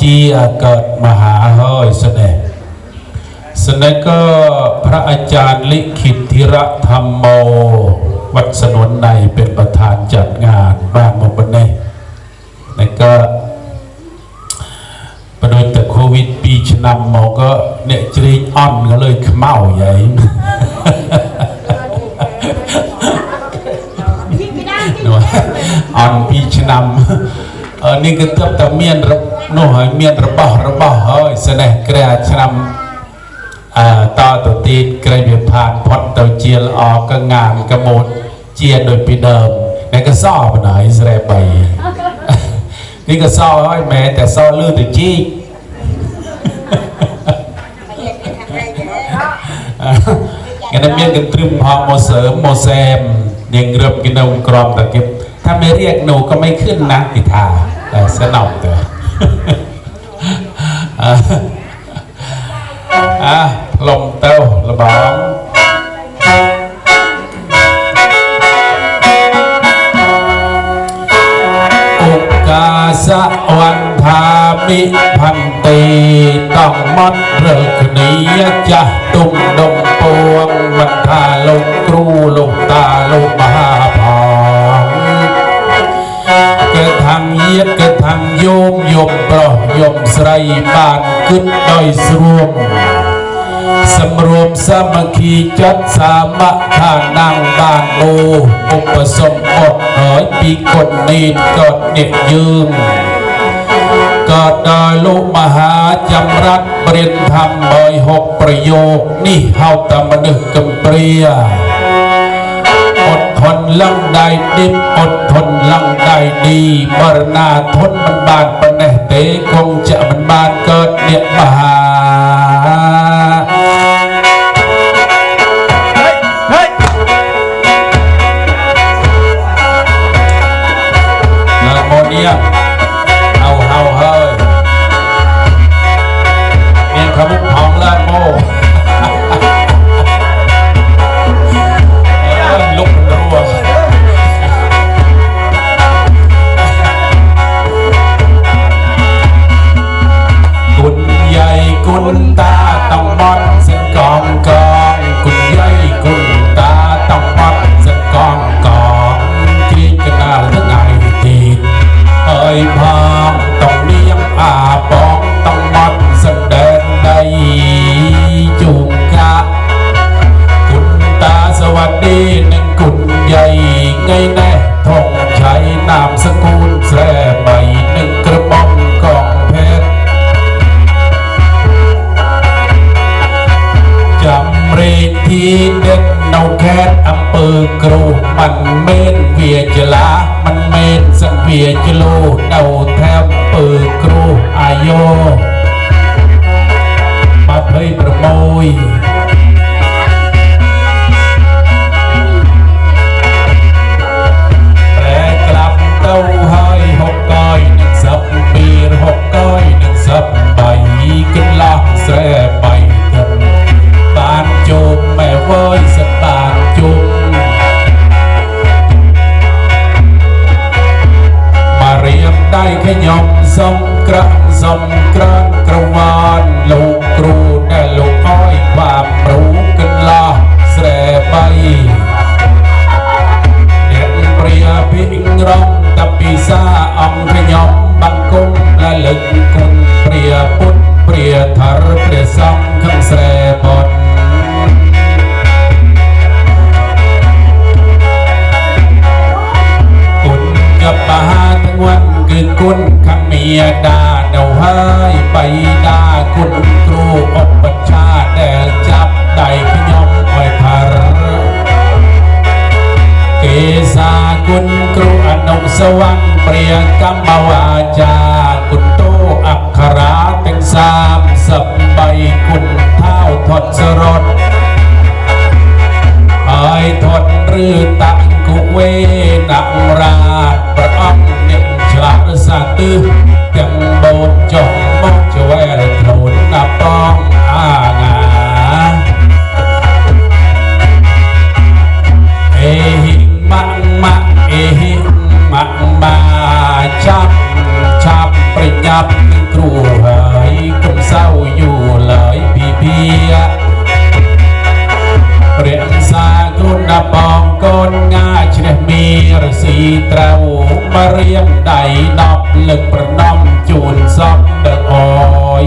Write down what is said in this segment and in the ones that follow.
จีเกิดมหาเฮ้ยเสน่ห์เสน่ห์ก็พระอาจารย์ลิขิตธิระธรรมโม วัดสนวนในเป็นประธานจัดงานบ้านมงคลเน่แล้วก็ประโดยแต่โควิดปีชนำหมอก็เนี่ยจรีอ่อนก็เลยขมเมาใหญ่ หนูអនពីឆ្ នាំអឺនេះគឺទើបតែមានរបនោះហើយមានរបស់របស់ហើយស្នេះក្រែឆ្នាំអឺតទៅទៀតក្រែវាផានផុតទៅជាល្អកងានកមោតជាដូចពីដើមនេះក៏សអបណ្ដោយស្រែបីនេះក៏សហើយមែនតែសលឺទៅជីកគេនឹងមានកន្ទ្រឹមផងមកសើមមកសែមនាងរឹបគេនៅក្រំតែគេ ถ้าไม่เรียกหนูก็ไม่ขึ้นนะพิธาแต่สนองเถอะอะลมเต้าระบองอุกาสะวันทามิพันตีต้องมัดเริกนีจะตุ้มดมปวงวันทาลงครูลงตา ยมยมเประยมสไรบ้านขึ้นดอยสรวมสำรวมสามัคคีจัดสามัคทานังบานโออุปสมบทร้อยปีคนนีนกอดเน็ตยืงกอดดอยลูกม ลังได้ดิบอดทนลังได้ดีมรณาทนมันบานปะเนเตคงจะมันบานเกิดเนี่ยมหา ป วรรค์เปรียนกรรมวาจาคุณโตอักขราแต่งสามสับใบคุณเท้าทดสรดไอ้ทดรือตังกุเวนักราชประอังเน่งฉลาดสาตื้อยังโบนจงมองจะแวลโทนนับต้องอางาเอหิมังมะเอหิ ម៉ាត់បាចាប់ឆាប់ប្រញាប់គ្រូហើយកុំសៅយូរឡើយពីភាព្រះសាគ្រូណាបងកូនងាជ្រះមីរស៊ីត្រូវមករៀបដៃ10លឹកប្រណំជូនសពដល់អយ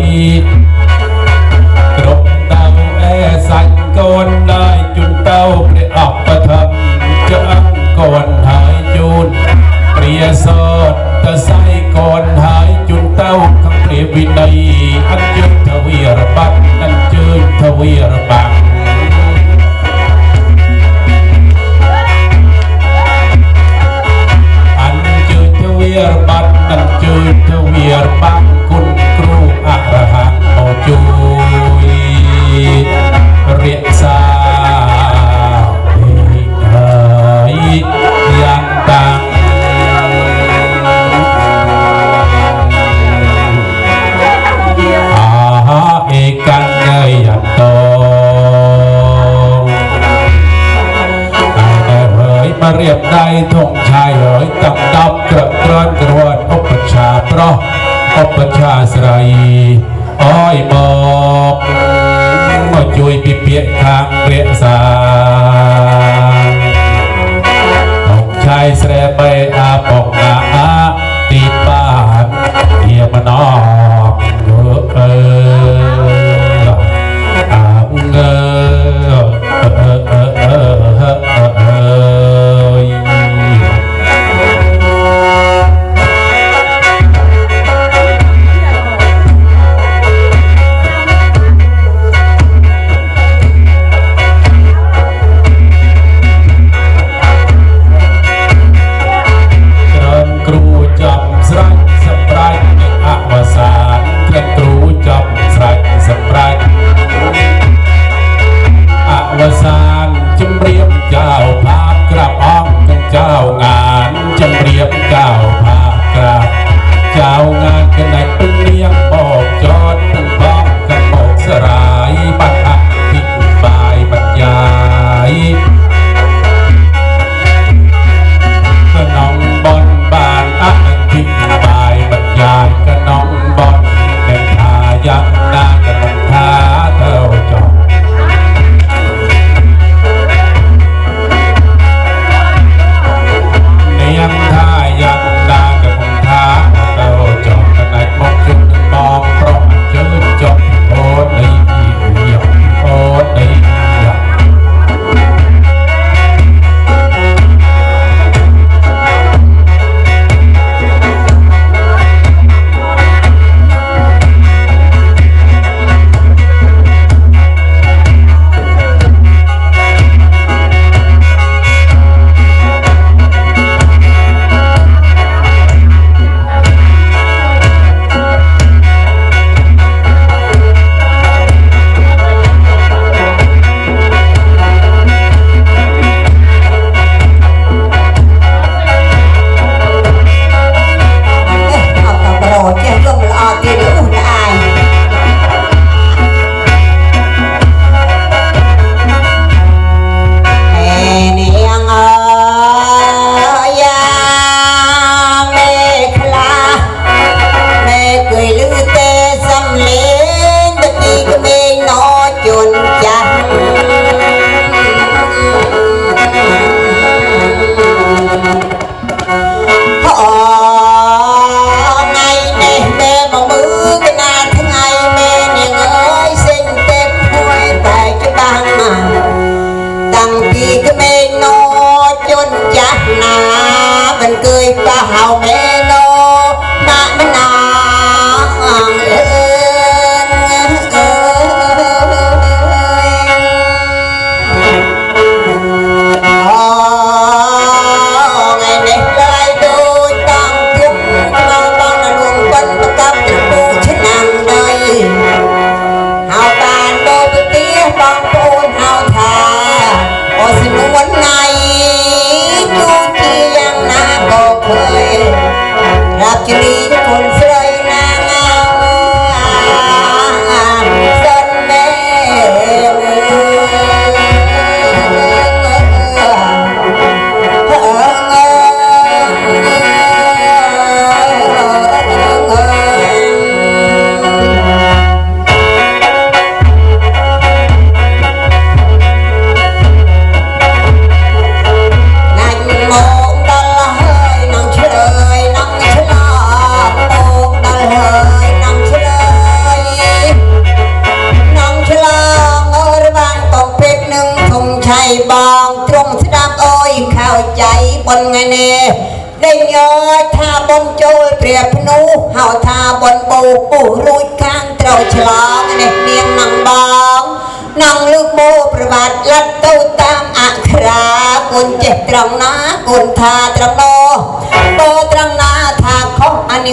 นทาตรโ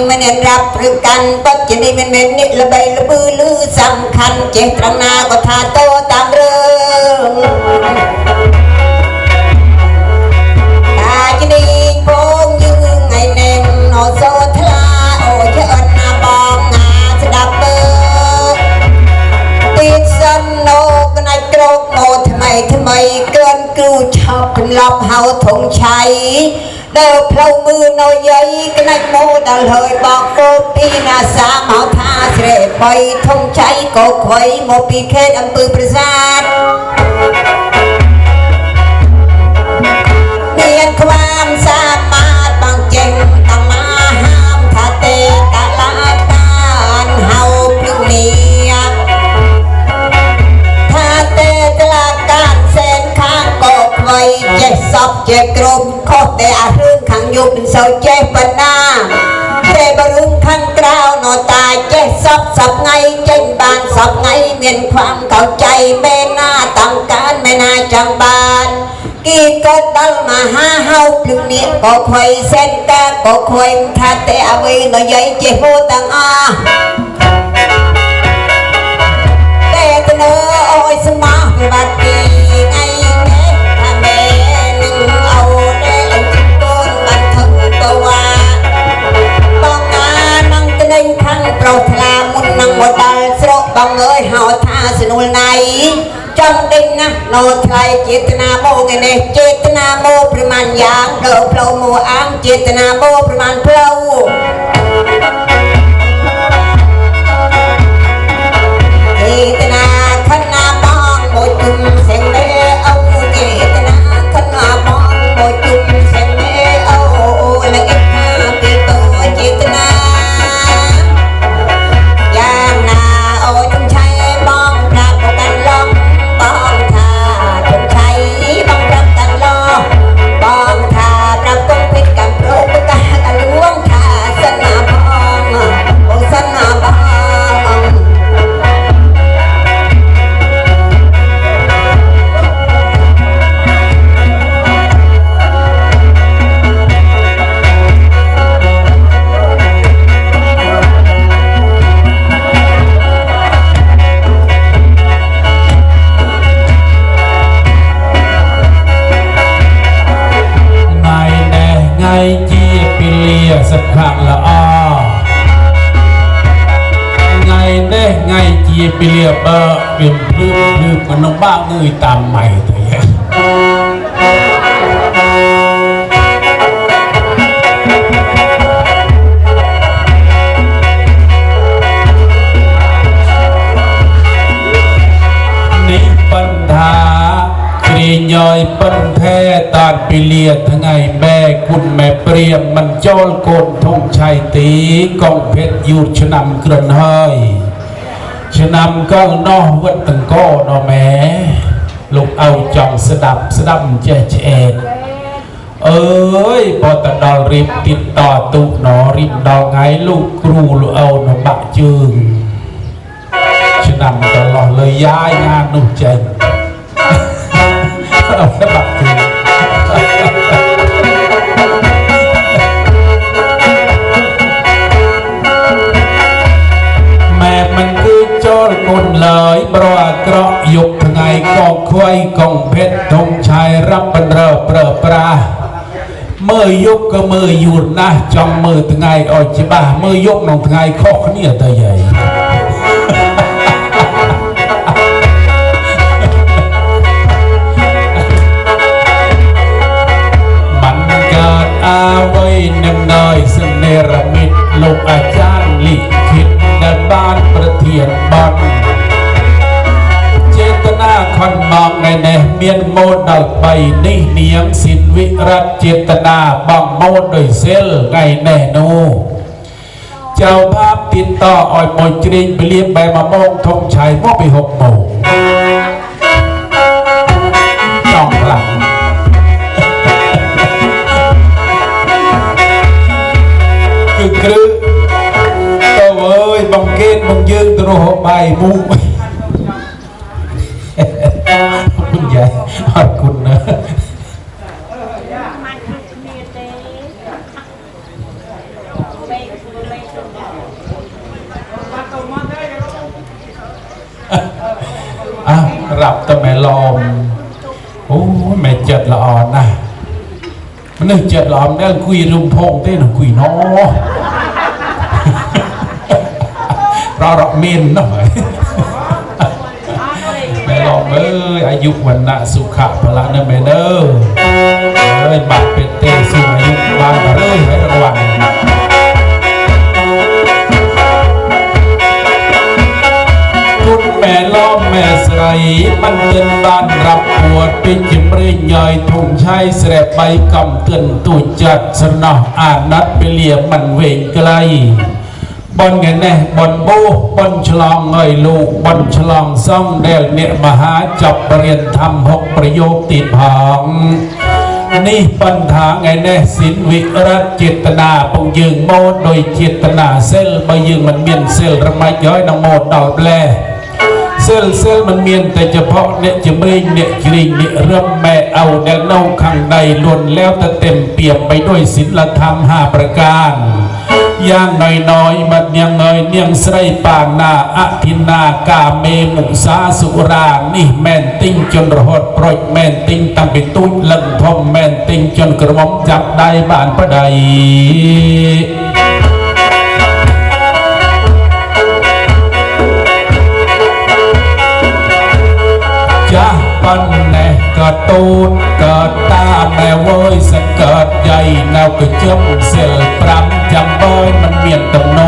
มันเรับรือกันปัจจัยมันเป็นนิละใบละบือลือสำคัญเจตรังนาก็ทาโต ធំឆៃដើរផ្លូវมือណូយាយកណៃម៉ូដល់ហើយបងកូនពីណាសាមកថាស្រេបីធំឆៃក៏ខ្វៃមកពីខេត្តអំពើប្រាសាទ เขาเจ้ปนาเทบรึงขั้นกล้าวนอตายเจ็บซับซับไงเจ็บบานซับไงเมียนความเข้าใจแม่น้าตั้งการแม่นาจังบานกีก็ตั้งมาหาเฮาพลึงนี่ยก็คอยเส้นกาก็คอยคาเตอวีนอยเจโฮตังอาแต่เนอโอ้ยสมาบัดดีไง ប្រុសថ្លាមុននឹងមកដល់ស្រុកបងអើយហៅថាសនុលណៃចំដេញណាស់នៅថ្លៃចេតនាមកថ្ងៃនេះចេតនាមកប្រមាណយ៉ាងដល់ផ្លូវមួយអាងចេតនាមកប្រមាណផ្លូវ តានពីលាថ្ងៃបែគុណម៉ែព្រាមមិនចូលកូនធំឆៃទីកងភេទយូរឆ្នាំក្រឹនហើយឆ្នាំកងនោះវត្តតង្គដល់ម៉ែលោកឲ្យចង់ស្ដាប់ស្ដាប់ចេះឆ្អែតអើយបើតដល់រៀបទីតតទុណរៀបដល់ថ្ងៃលោកគ្រូលោកអូនបាក់ជើងឆ្នាំកន្លោះលើយាយណានោះចេញ កងខ្វៃកងភេទធំឆាយរាប់បណ្រើប្រើប្រាស់មើលយុគក៏មើលយូរណាស់ចង់មើលថ្ងៃឲ្យច្បាស់មើលយុគក្នុងថ្ងៃខុសគ្នាទៅយាយ 3នេះនាងសិនវិរតចេតនាបងមូនដោយសិលថ្ងៃនេះនោះចៅបាបទីតតឲ្យមកជ្រែងពលាមបែបមកមកធំឆៃមកពីហុកមកចង់ខ្លាំងគឺគ្រឹះតើអើយបងគេបងយើងទៅរស់បាយមូ นึกเจ็ดละอ่อนเนี่ยคุยรุมพงเต้นคุยน้อเราเราเมนหน่อยแม่ลองเอ้ยอายุวันนะสุขะพละนะแม่เด้อเอ้ยบาดเป็นเตสูงอายุบางเอ้ยให้ระวัง แม่มันเตือนบ้านรับปวดเป็นจิมเรียย่อยทุ่งชายแสบใบกำเตือนตูจัดสนออ่านนัดไปเลียมันเวงไกลบนไงแน่บนโบบนฉลองเงยลูกบนฉลองซ่องเดลเนี่ยมหาจับเรียนทำหกประโยคติดหองนี่ปัญหาไงแน่สินวิรัตเจตนาปงยืงโมดโดยเจตนาเซลบยืงมันเมียนเซลระไมย้อยนองโมดดอกแล เซลล์เซลล์มันเมียนแต่เฉพาะเนี่ยจะเมงเนี่ยกริงเนี่ยเริ่มแม่เอาแนวเน่าข้างในล้นแล้วแต่เต็มเปี่ยมไปด้วยศีลธรรมห้าประการอย่างน้อยๆมันยังเงยเนียงใส่ปานนาอธินากาเมมุสาสุรานี่แม่นติ้งจนรหดปล่อยแม่นติ้งตั้งไปตุ้ยลังทอมแม่นติ้งจนกระหม่อมจับได้บานประใด ตูดเกิดตาแม่เว้ยสะเกิดใหญ่แนวกระเจิมเสือปรำจำเบยมันเมียนตำโน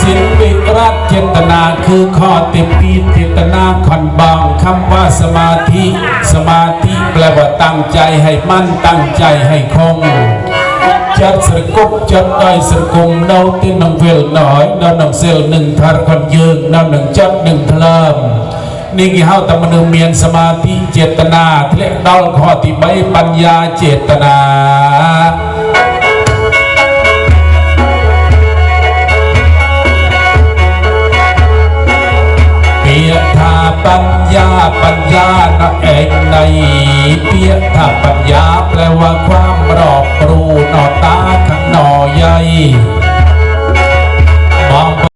สินวิรัตเจตนาคือข้อต็มปีเจตนาคอนบางคำว่าสมาธิ สมาธิแปลว่าตั้งใจให้มั่นตั้งใจให้คงจัดสรกุบจัดได้สรกุมเนาที่นังเวลน้อยนาหนังเซลหนึ่งทารคนยื นี่กี่เฮาตมนุเมียนสมาธิเจตนาเทเลดอลข้อติใบปัญญาเจตนาเปียธาปัญญาปัญญานะเองในเปียธาปัญญาแปลว่าความรอบรู้นอตาข้างนอใหญ่